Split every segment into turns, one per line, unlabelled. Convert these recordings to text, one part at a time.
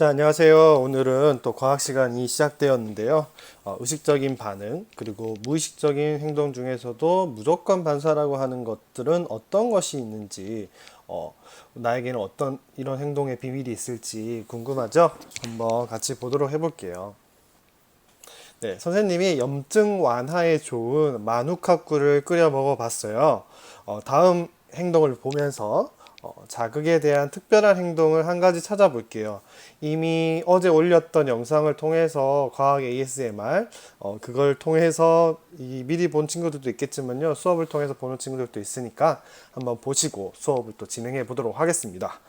자, 안녕하세요. 오늘은 또 과학 시간이 시작되었는데요. 어, 의식적인 반응, 그리고 무의식적인 행동 중에서도 무조건 반사라고 하는 것들은 어떤 것이 있는지, 어, 나에게는 어떤 이런 행동의 비밀이 있을지 궁금하죠? 한번 같이 보도록 해볼게요. 네, 선생님이 염증 완화에 좋은 마누카꾸를 끓여 먹어봤어요. 어, 다음 행동을 보면서 어, 자극에 대한 특별한 행동을 한 가지 찾아볼게요. 이미 어제 올렸던 영상을 통해서 과학 ASMR, 어, 그걸 통해서 이 미리 본 친구들도 있겠지만요. 수업을 통해서 보는 친구들도 있으니까 한번 보시고 수업을 또 진행해 보도록 하겠습니다.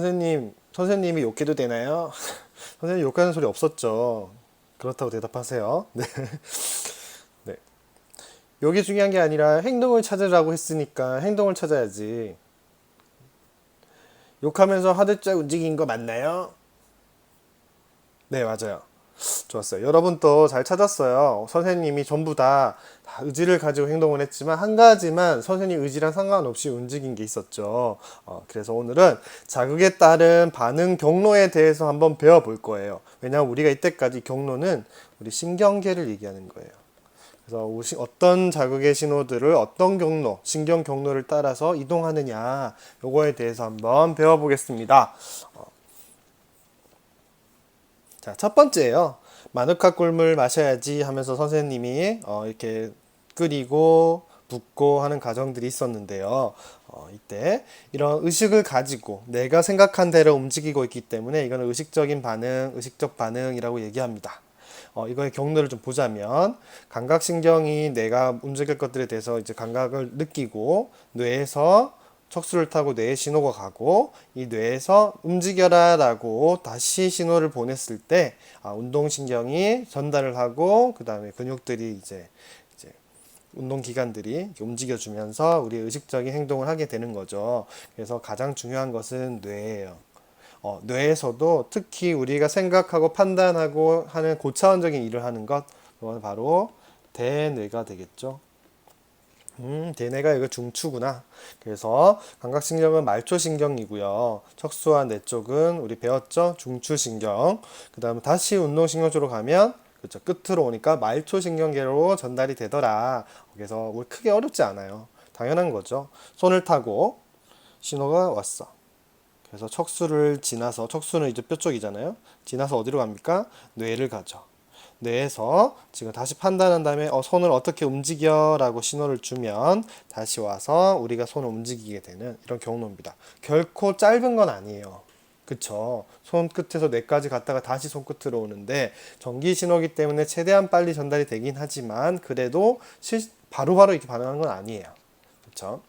선생님, 선생님이 욕해도 되나요? 선생님 욕하는 소리 없었죠. 그렇다고 대답하세요. 네. 네. 욕이 중요한 게 아니라 행동을 찾으라고 했으니까 행동을 찾아야지. 욕하면서 화들짝 움직인 거 맞나요? 네, 맞아요. 좋았어요. 여러분 또 잘 찾았어요. 선생님이 전부 다, 다 의지를 가지고 행동을 했지만 한 가지만 선생님 의지랑 상관없이 움직인 게 있었죠. 어, 그래서 오늘은 자극에 따른 반응 경로에 대해서 한번 배워볼 거예요. 왜냐하면 우리가 이때까지 경로는 우리 신경계를 얘기하는 거예요. 그래서 어떤 자극의 신호들을 어떤 경로, 신경 경로를 따라서 이동하느냐, 요거에 대해서 한번 배워보겠습니다. 자, 첫 번째예요. 마누카 꿀물 마셔야지 하면서 선생님이 어, 이렇게 끓이고 붓고 하는 과정들이 있었는데요. 어, 이때 이런 의식을 가지고 내가 생각한 대로 움직이고 있기 때문에 이거는 의식적인 반응, 의식적 반응이라고 얘기합니다. 어, 이거의 경로를 좀 보자면 감각신경이 내가 움직일 것들에 대해서 이제 감각을 느끼고 뇌에서 척수를 타고 뇌에 신호가 가고 이 뇌에서 움직여라 라고 다시 신호를 보냈을 때 아, 운동신경이 전달을 하고 그 다음에 근육들이 이제 이제 운동 기관들이 이렇게 움직여주면서 우리 의식적인 행동을 하게 되는 거죠. 그래서 가장 중요한 것은 뇌예요. 어, 뇌에서도 특히 우리가 생각하고 판단하고 하는 고차원적인 일을 하는 것, 그건 바로 대뇌가 되겠죠. 음, 대뇌가 이거 중추구나. 그래서 감각신경은 말초신경이고요. 척수와 뇌 쪽은 우리 배웠죠? 중추신경. 그 다음에 다시 운동신경 쪽으로 가면 그렇죠. 끝으로 오니까 말초신경계로 전달이 되더라. 그래서 우리 크게 어렵지 않아요. 당연한 거죠. 손을 타고 신호가 왔어. 그래서 척수를 지나서 척수는 이제 뼈 쪽이잖아요. 지나서 어디로 갑니까? 뇌를 가죠. 뇌에서 지금 다시 판단한 다음에 어, 손을 어떻게 움직여라고 신호를 주면 다시 와서 우리가 손을 움직이게 되는 이런 경로입니다. 결코 짧은 건 아니에요. 그쵸? 손끝에서 뇌까지 갔다가 다시 손끝으로 오는데 전기 신호기 때문에 최대한 빨리 전달이 되긴 하지만 그래도 실, 바로바로 이렇게 반응하는 건 아니에요. 그쵸?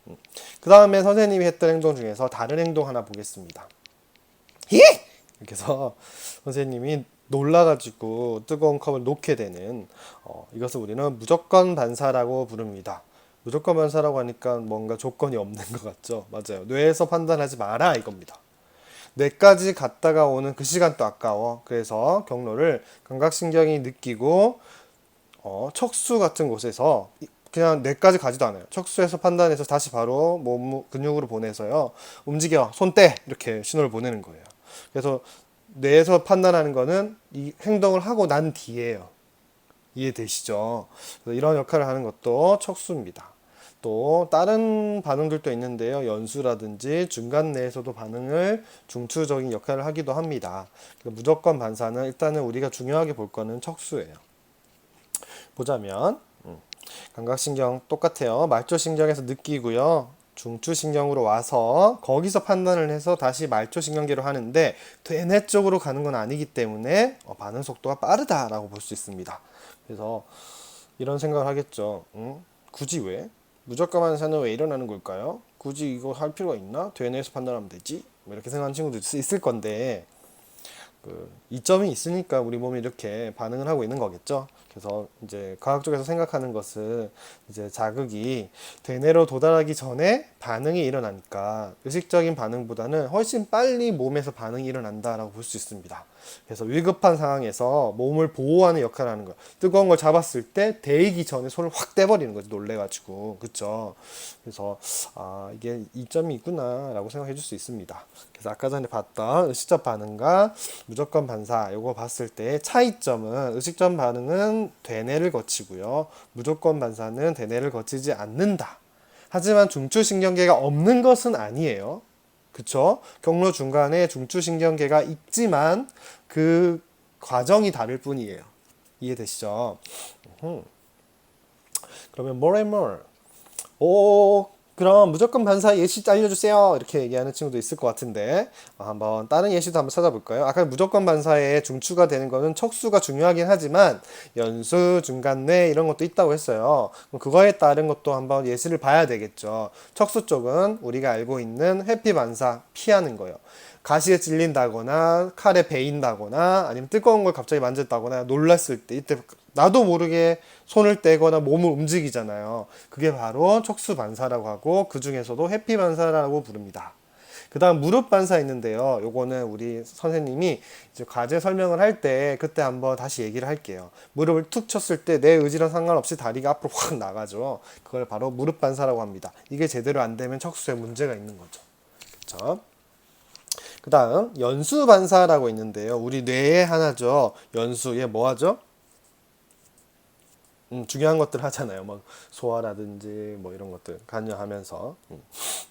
그 다음에 선생님이 했던 행동 중에서 다른 행동 하나 보겠습니다. 예! 이렇게 해서 선생님이 놀라가지고 뜨거운 컵을 놓게 되는 어, 이것을 우리는 무조건 반사라고 부릅니다. 무조건 반사라고 하니까 뭔가 조건이 없는 것 같죠? 맞아요. 뇌에서 판단하지 마라 이겁니다. 뇌까지 갔다가 오는 그 시간도 아까워. 그래서 경로를 감각신경이 느끼고 어, 척수 같은 곳에서 이- 그냥 뇌까지 가지도 않아요. 척수에서 판단해서 다시 바로 몸 근육으로 보내서요. 움직여, 손 떼! 이렇게 신호를 보내는 거예요. 그래서 뇌에서 판단하는 거는 이 행동을 하고 난 뒤에요. 이해되시죠? 이런 역할을 하는 것도 척수입니다. 또 다른 반응들도 있는데요. 연수라든지 중간 내에서도 반응을 중추적인 역할을 하기도 합니다. 그래서 무조건 반사는 일단은 우리가 중요하게 볼 거는 척수예요. 보자면 음, 감각신경 똑같아요. 말초신경에서 느끼고요. 중추신경으로 와서 거기서 판단을 해서 다시 말초신경계로 하는데 되뇌 쪽으로 가는 건 아니기 때문에 어, 반응 속도가 빠르다라고 볼 수 있습니다. 그래서 이런 생각을 하겠죠. 응? 굳이 왜? 무조건 반사는 왜 일어나는 걸까요? 굳이 이거 할 필요가 있나? 되뇌에서 판단하면 되지? 뭐 이렇게 생각하는 친구도 있- 있을 건데 그 이점이 있으니까 우리 몸이 이렇게 반응을 하고 있는 거겠죠. 그래서 이제 과학 쪽에서 생각하는 것은 이제 자극이 되뇌로 도달하기 전에 반응이 일어나니까 의식적인 반응보다는 훨씬 빨리 몸에서 반응이 일어난다라고 볼 수 있습니다. 그래서 위급한 상황에서 몸을 보호하는 역할을 하는 거예요. 뜨거운 걸 잡았을 때 데이기 전에 손을 확 떼버리는 거죠. 놀래가지고. 그쵸? 그래서, 아, 이게 이점이 있구나라고 생각해 줄 수 있습니다. 그래서 아까 전에 봤던 의식적 반응과 무조건 반사, 요거 봤을 때 차이점은 의식적 반응은 되뇌를 거치고요. 무조건 반사는 되뇌를 거치지 않는다. 하지만 중추신경계가 없는 것은 아니에요. 그쵸? 경로 중간에 중추신경계가 있지만 그 과정이 다를 뿐이에요. 이해되시죠? 음. 그러면 more and more. 오, 그럼 무조건 반사 예시 알려주세요. 이렇게 얘기하는 친구도 있을 것 같은데 어, 한번 다른 예시도 한번 찾아볼까요? 아까 무조건 반사에 중추가 되는 거는 척수가 중요하긴 하지만 연수, 중간내 이런 것도 있다고 했어요. 그거에 따른 것도 한번 예시를 봐야 되겠죠. 척수 쪽은 우리가 알고 있는 회피 반사 피하는 거예요. 가시에 찔린다거나 칼에 베인다거나 아니면 뜨거운 걸 갑자기 만졌다거나 놀랐을 때 이때 나도 모르게 손을 떼거나 몸을 움직이잖아요. 그게 바로 척수 반사라고 하고 그 중에서도 해피 반사라고 부릅니다. 그다음 무릎 반사 있는데요. 요거는 우리 선생님이 이제 과제 설명을 할 때 그때 한번 다시 얘기를 할게요. 무릎을 툭 쳤을 때 내 의지랑 상관없이 다리가 앞으로 확 나가죠. 그걸 바로 무릎 반사라고 합니다. 이게 제대로 안 되면 척수에 문제가 있는 거죠. 그렇죠? 그 다음 연수 반사라고 있는데요. 우리 뇌의 하나죠. 연수 얘 뭐 하죠? 음, 중요한 것들 하잖아요. 뭐 소화라든지 뭐 이런 것들 관여하면서 음,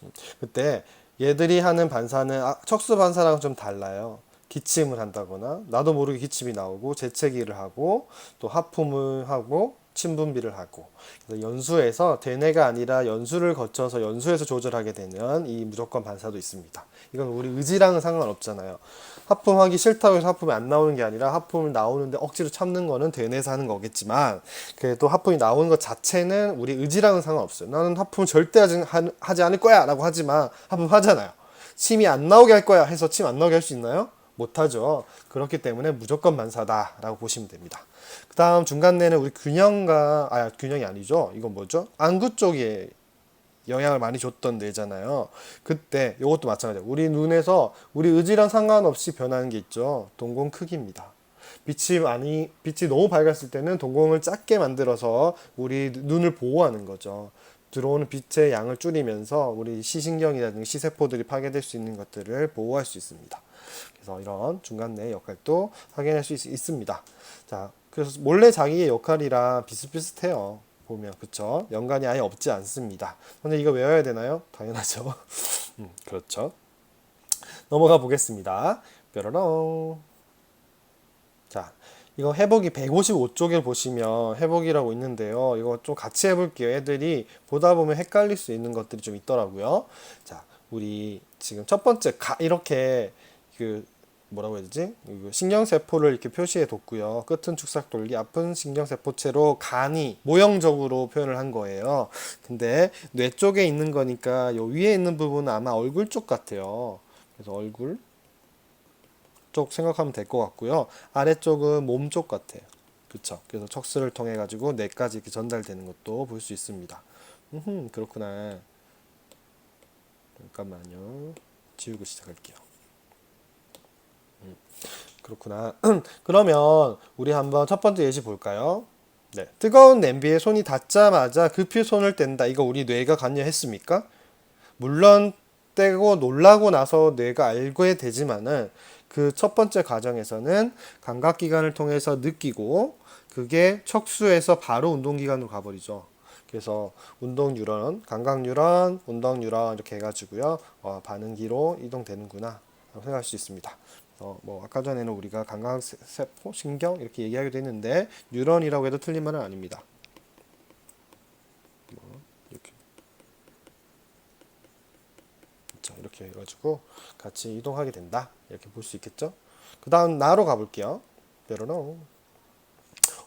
음. 그때 얘들이 하는 반사는 아, 척수 반사랑은 좀 달라요. 기침을 한다거나 나도 모르게 기침이 나오고 재채기를 하고 또 하품을 하고 침분비를 하고 연수에서 대뇌가 아니라 연수를 거쳐서 연수에서 조절하게 되는 이 무조건 반사도 있습니다. 이건 우리 의지랑은 상관없잖아요. 하품하기 싫다고 해서 하품이 안 나오는 게 아니라 하품을 나오는데 억지로 참는 거는 대뇌에서 하는 거겠지만 그래도 하품이 나오는 것 자체는 우리 의지랑은 상관없어요. 나는 하품 절대 하지, 하- 하지 않을 거야 라고 하지만 하품 하잖아요. 침이 안 나오게 할 거야 해서 침 안 나오게 할 수 있나요? 못하죠. 그렇기 때문에 무조건 반사다라고 보시면 됩니다. 그 다음 중간내는 우리 균형과, 아, 균형이 아니죠. 이건 뭐죠? 안구 쪽에 영향을 많이 줬던 뇌잖아요. 그때 이것도 마찬가지예요. 우리 눈에서 우리 의지랑 상관없이 변하는 게 있죠. 동공 크기입니다. 빛이 많이 빛이 너무 밝았을 때는 동공을 작게 만들어서 우리 눈을 보호하는 거죠. 들어오는 빛의 양을 줄이면서 우리 시신경이라든지 시세포들이 파괴될 수 있는 것들을 보호할 수 있습니다. 그래서 이런 중간내 역할도 확인할 수 있, 있습니다. 자, 그래서 몰래 자기의 역할이랑 비슷비슷해요. 보면 그쵸? 연관이 아예 없지 않습니다. 근데 이거 외워야 되나요? 당연하죠. 음, 그렇죠. 넘어가 보겠습니다. 뾰로롱. 자, 이거 해보기 155쪽에 보시면 해보기라고 있는데요. 이거 좀 같이 해볼게요. 애들이 보다 보면 헷갈릴 수 있는 것들이 좀 있더라고요. 자, 우리 지금 첫 번째 가 이렇게 그 뭐라고 해야 되지? 이거 신경세포를 이렇게 표시해 뒀고요. 끝은 축삭 돌기, 앞은 신경세포체로 간이 모형적으로 표현을 한 거예요. 근데 뇌 쪽에 있는 거니까 요 위에 있는 부분은 아마 얼굴 쪽 같아요. 그래서 얼굴 쪽 생각하면 될 것 같고요. 아래쪽은 몸 쪽 같아요. 그쵸? 그래서 척수를 통해 가지고 뇌까지 이렇게 전달되는 것도 볼 수 있습니다. 음, 그렇구나. 잠깐만요. 지우고 시작할게요. 음, 그렇구나. 그러면 우리 한번 첫 번째 예시 볼까요? 네. 뜨거운 냄비에 손이 닿자마자 급히 손을 뗀다. 이거 우리 뇌가 관여했습니까? 물론 떼고 놀라고 나서 뇌가 알게 되지만은 그 첫 번째 과정에서는 감각기관을 통해서 느끼고 그게 척수에서 바로 운동기관으로 가버리죠. 그래서 운동 뉴런, 감각 뉴런, 운동 뉴런 이렇게 해가지고요 어, 반응기로 이동되는구나 생각할 수 있습니다. 어, 뭐 아까 전에는 우리가 감각 세- 세포, 신경 이렇게 얘기하기도 했는데 뉴런이라고 해도 틀린 말은 아닙니다. 뭐, 이렇게 이렇게 해가지고 같이 이동하게 된다. 이렇게 볼 수 있겠죠? 그 다음 나로 가볼게요. 뾰로롱.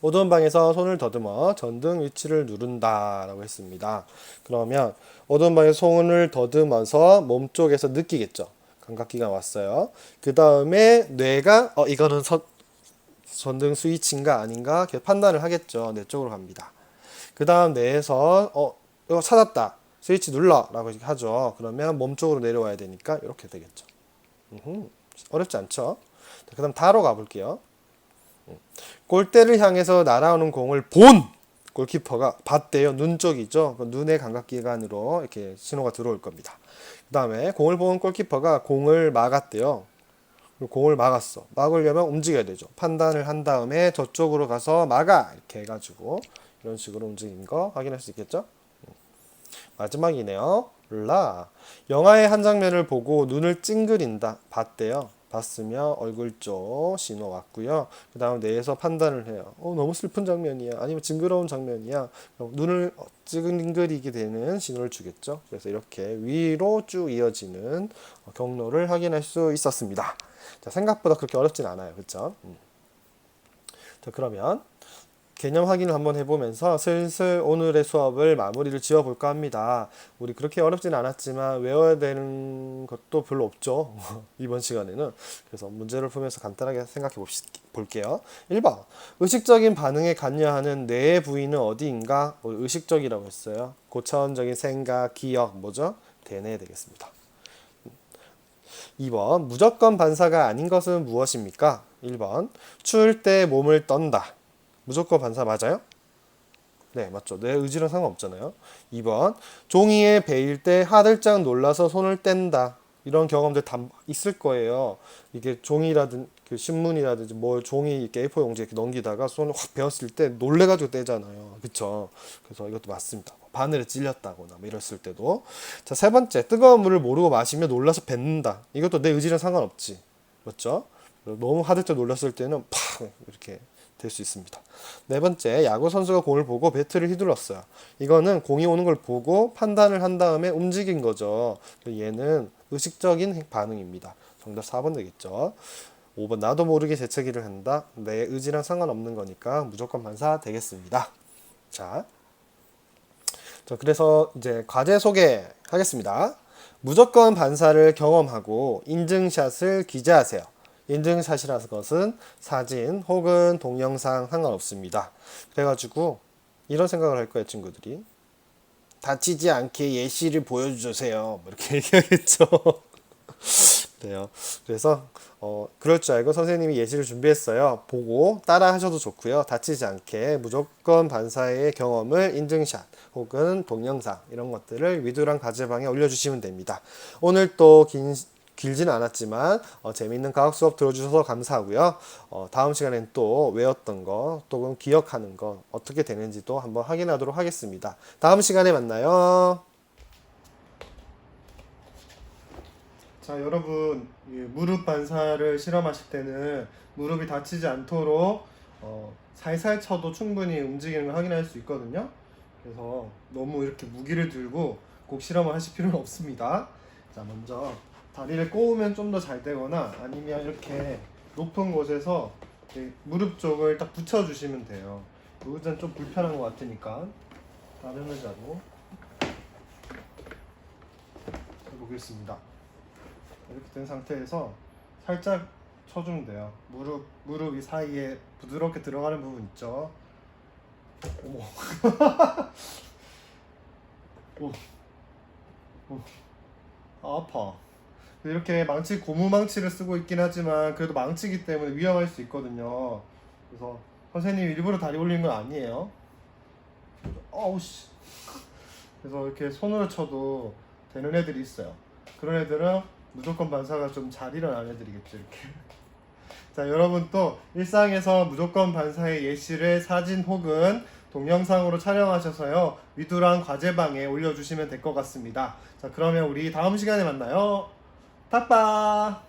어두운 방에서 손을 더듬어 전등 위치를 누른다 라고 했습니다. 그러면 어두운 방에서 손을 더듬어서 몸 쪽에서 느끼겠죠. 감각기가 왔어요. 그 다음에 뇌가 어 이거는 서, 전등 스위치인가 아닌가 판단을 하겠죠. 뇌 쪽으로 갑니다. 그 다음 뇌에서 어 이거 찾았다. 스위치 눌러라고 하죠. 그러면 몸 쪽으로 내려와야 되니까 이렇게 되겠죠. 음흠, 어렵지 않죠? 그 다음 다로 가볼게요. 골대를 향해서 날아오는 공을 본 골키퍼가 봤대요. 눈 쪽이죠. 그 눈의 감각기관으로 이렇게 신호가 들어올 겁니다. 그 다음에 공을 본 골키퍼가 공을 막았대요. 공을 막았어. 막으려면 움직여야 되죠. 판단을 한 다음에 저쪽으로 가서 막아 이렇게 해가지고 이런 식으로 움직인 거 확인할 수 있겠죠? 마지막이네요. 라 영화의 한 장면을 보고 눈을 찡그린다. 봤대요. 봤으면 얼굴 쪽 신호 왔고요. 그 다음 뇌에서 판단을 해요. 어, 너무 슬픈 장면이야. 아니면 징그러운 장면이야. 눈을 찡그리게 되는 신호를 주겠죠. 그래서 이렇게 위로 쭉 이어지는 경로를 확인할 수 있었습니다. 자, 생각보다 그렇게 어렵진 않아요. 그렇죠? 음. 자, 그러면 개념 확인을 한번 해보면서 슬슬 오늘의 수업을 마무리를 지어볼까 합니다. 우리 그렇게 어렵진 않았지만 외워야 되는 것도 별로 없죠. 이번 시간에는. 그래서 문제를 풀면서 간단하게 생각해 볼게요. 1번. 의식적인 반응에 관여하는 뇌의 부위는 어디인가? 뭐 의식적이라고 했어요. 고차원적인 생각, 기억, 뭐죠? 대뇌 되겠습니다. 2번. 무조건 반사가 아닌 것은 무엇입니까? 1번. 추울 때 몸을 떤다. 무조건 반사 맞아요? 네, 맞죠. 내 의지랑 상관없잖아요. 2번. 종이에 베일 때 하들짝 놀라서 손을 뗀다. 이런 경험들 다 있을 거예요. 이게 종이라든 그 신문이라든지 뭐 종이 이렇게 A4 용지 이렇게 넘기다가 손을 확 베었을 때 놀래가지고 떼잖아요. 그쵸? 그래서 이것도 맞습니다. 바늘에 찔렸다거나 뭐 이랬을 때도. 자, 세 번째. 뜨거운 물을 모르고 마시면 놀라서 뱉는다. 이것도 내 의지랑 상관없지. 맞죠? 너무 하들짝 놀랐을 때는 팍 이렇게 될 수 있습니다. 네 번째, 야구 선수가 공을 보고 배트를 휘둘렀어요. 이거는 공이 오는 걸 보고 판단을 한 다음에 움직인 거죠. 얘는 의식적인 반응입니다. 정답 4번 되겠죠. 5번, 나도 모르게 재채기를 한다. 내 의지랑 상관없는 거니까 무조건 반사 되겠습니다. 자, 자 그래서 이제 과제 소개하겠습니다. 무조건 반사를 경험하고 인증샷을 기재하세요. 인증샷이라는 것은 사진 혹은 동영상 상관없습니다. 그래가지고 이런 생각을 할 거예요, 친구들이. 다치지 않게 예시를 보여주세요. 뭐 이렇게 얘기하겠죠. 그래요. 그래서 어, 그럴 줄 알고 선생님이 예시를 준비했어요. 보고 따라 하셔도 좋고요. 다치지 않게 무조건 반사의 경험을 인증샷 혹은 동영상 이런 것들을 위두랑 과제방에 올려주시면 됩니다. 오늘 또긴 길지는 않았지만 어, 재미있는 과학 수업 들어주셔서 감사하고요. 어, 다음 시간엔 또 외웠던 거, 또는 기억하는 거 어떻게 되는지도 한번 확인하도록 하겠습니다. 다음 시간에 만나요. 자, 여러분 무릎 반사를 실험하실 때는 무릎이 다치지 않도록 어, 살살 쳐도 충분히 움직이는 걸 확인할 수 있거든요. 그래서 너무 이렇게 무기를 들고 꼭 실험을 하실 필요는 없습니다. 자, 먼저 다리를 꼬우면 좀 더 잘 되거나 아니면 이렇게 높은 곳에서 무릎 쪽을 딱 붙여주시면 돼요. 여기는 좀 불편한 것 같으니까 다른 의자로 해보겠습니다. 이렇게 된 상태에서 살짝 쳐주면 돼요. 무릎 무릎 이 사이에 부드럽게 들어가는 부분 있죠. 어머. 오. 오. 아, 아파. 이렇게 망치 고무 망치를 쓰고 있긴 하지만 그래도 망치기 때문에 위험할 수 있거든요. 그래서 선생님 일부러 다리 올린 건 아니에요. 어우 씨. 그래서 이렇게 손으로 쳐도 되는 애들이 있어요. 그런 애들은 무조건 반사가 좀 잘 일어나는 애들이겠죠 이렇게. 자 여러분 또 일상에서 무조건 반사의 예시를 사진 혹은 동영상으로 촬영하셔서요 위두랑 과제방에 올려주시면 될 것 같습니다. 자 그러면 우리 다음 시간에 만나요. 빠빠